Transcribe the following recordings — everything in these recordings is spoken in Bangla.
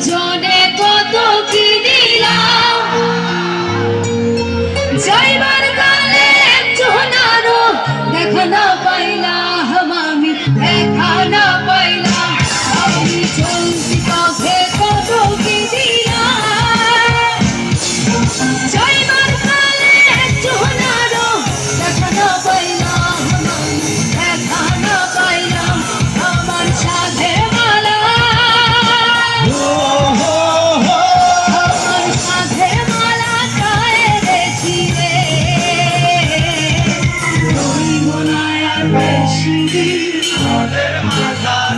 দুজনে কত কি দিলাম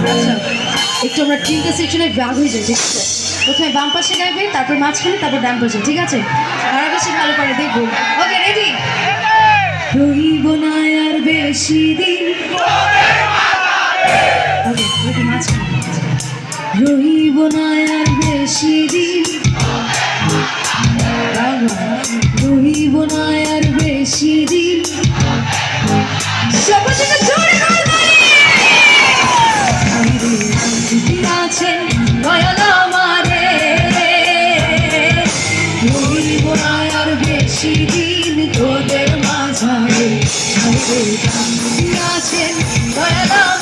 আচ্ছা, একটু আমরা তিনটে সেকশনে ভাগ হয়ে যাই আছে প্রথমে বাম পাশে গাইবে তারপর মাঝখানে তারপর ডান পাশে ঠিক আছে? আর বেশি ভালো করে দেখব। ওকে রেডি রইব না আর বেশি দিন। ওকে ওকে মাঝখানে রইব না আর বেশি দিন। বেশি দিন তোদের মাঝারে আছেন দয়ালাম